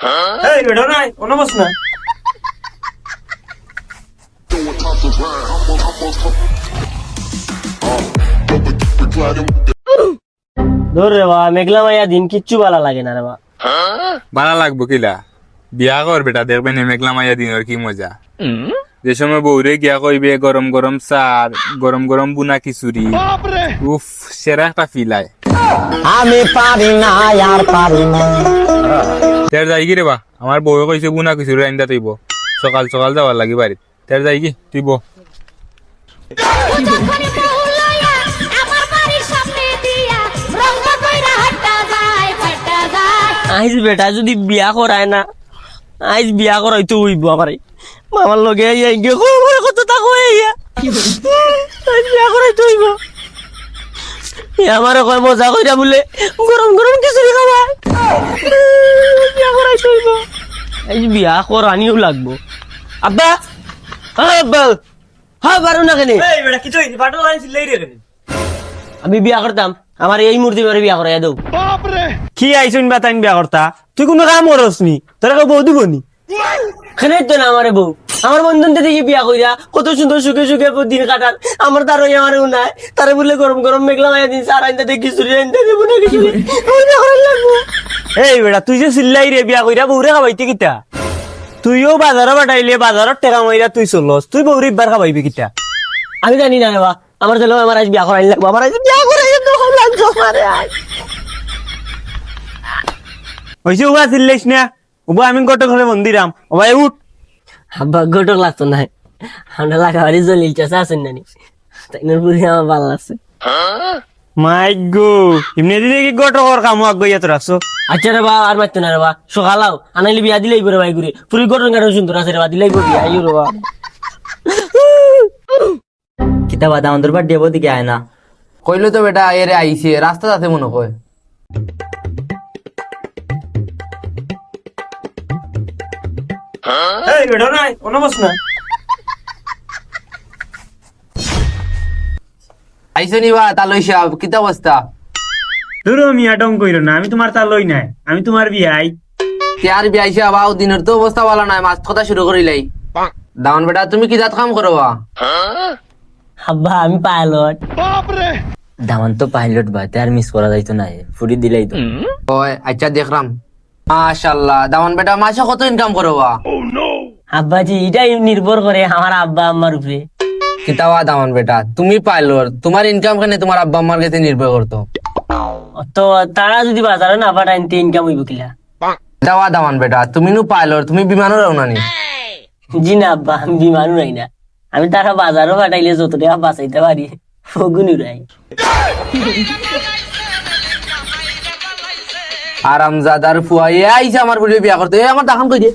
এই বেটা নাই কোনো বস না ধর রে বা মেঘলা মাইয়া দিন কিচ্ছু ভালো লাগে না রে বা ভালো লাগবো কিলা? বিয়া কর বেটা দেখবেন মেঘলা মাইয়া দিনের কি মজা। যে সময় বৌরে গিয়া কইবে গরম গরম চার গরম গরম বুনা খিচুড়ি। উফ সেরা একটা ফিল আয়। আমি পারি না আর পারি না। তের যাই কি রে বা আমার বউয়ে কইছে বুনা খিচুড়ি আইন্দা তৈব সকাল সকাল যাওয়ার লাগি বাড়িত তের যাই কি তুই বো। যখনই বহু লইয়া আমার বাড়ির সামনে দিয়া রঙ্গ কইরা হাঁটা যায় ফাটা যায়। আইজ বেটা যদি বিয়া করায় না আইজ বিয়া করাইতো হইব আমারে মামার লগে কত তা আইজ বিয়া করাইতো হইব এ আমারে কয় মজা কইরা বলে গরম গরম খিচুড়ি খাবা? বিয়া করাইতো হইব। আইজ বিয়া করানিও লাগবো। আব্বা হ্যাঁ আব্বা হ্যাঁ পারো না কেন? এই বেটা কি তুই পাটল আনছিস লেই রে আমি বিয়া করতাম আমার এই মূর্তি করে বিয়া করাইয়া দাও। কি আইছুন বা তাইন বিয়া করতা? তুই কোনো কাম করস নি? তোরা বউ দিব নি? খানে তো না আমারে বউ? আমার বন্ধনটা দেখি বিয়া কইরা কত সুন্দর সুখে সুখে দিন কাটার আমার তার ওই আমার নাই। তারে বলে গরম গরম মেঘলা মায়া দিন সার আইন্দা দেখি চুরি আইন্দা দেবো না কিছু এই বেটা তুই যে চিল্লাই রে বিয়া কইরা বউরে খাবাইতে কিতা? তুইও বাজারও বাটাইলে বাজারত টেকা মাইরা তুই চলস। তুই বউরে ইবার খাবাইবি কিতা? আমি জানি না রে আমার ছেলে আমার আজ বিয়া করাই লাগবো। আমার আজ বিয়া করাই আজ উবা চিল্লাইস না? উবা আমি কত ঘরে মন্দিরাম ওবা উঠ। আব্বা গোটক লাগতো না। আমরা লাগাবাড়ি জলিল চাষা আছেন নানি তাই পুরি আমার ভালো লাগছে। মাই গো এমনি দিদি কি গট কর কাম আগ গইয়া তোর আসো। আচ্ছা রে বা আর মারতো না রে বা সকালাও। আনাইলে বিয়া দিলেই পরে ভাই ঘুরে। পুরি গঠন কাটা সুন্দর আছে রে বা দিলেই বিয়া আইও রে বা। কিতাব আদা আমাদের বাড়ি দেবো দিকে আয় না। কইলো তো বেটা এরে আইছে রাস্তা যাতে মনে কয় এই বেটা নাই কোনো বস না আইছো নিবা তা লইছা কিতা অবস্থা? ধরো মিয়া ডং কইরো না আমি তোমার তা লই নাই আমি তোমার বিয়াই তেয়ার দিনের তো অবস্থা ভালো নাই মাছ কথা শুরু করিলাই দামান বেটা তুমি কি জাত কাম করো বা আব্বা আমি পাইলট। দামান তো পাইলট বা তার মিস করা যাইতো না ফুরি দিলাই তো ওই আচ্ছা দেখলাম মাশাল্লাহ দামান বেটা মাসে কত ইনকাম করো বা আব্বাজি এটাই নির্ভর করে আমার আব্বা আম্মার উপরে। কিতাবা দামান বেটা? তুমি পাইলর তোমার ইনকাম কেন তোমার আব্বা আম্মার কাছে নির্ভর করতো। তো তারা যদি বাজারে না পাঠায় ইনকাম হইব কিলা? কিতাবা দামান বেটা তুমি নু পাইলর তুমি বিমানও রওনানি জি না আব্বা আমি বিমানও নাই না। আমি তারা বাজারও পাঠাইলে যত টাকা বাঁচাইতে পারি ফগুনি রাই আরামজাদার ফুয়াই আইছে আমার বলে বিয়া করতে আমার দাহাম কই দে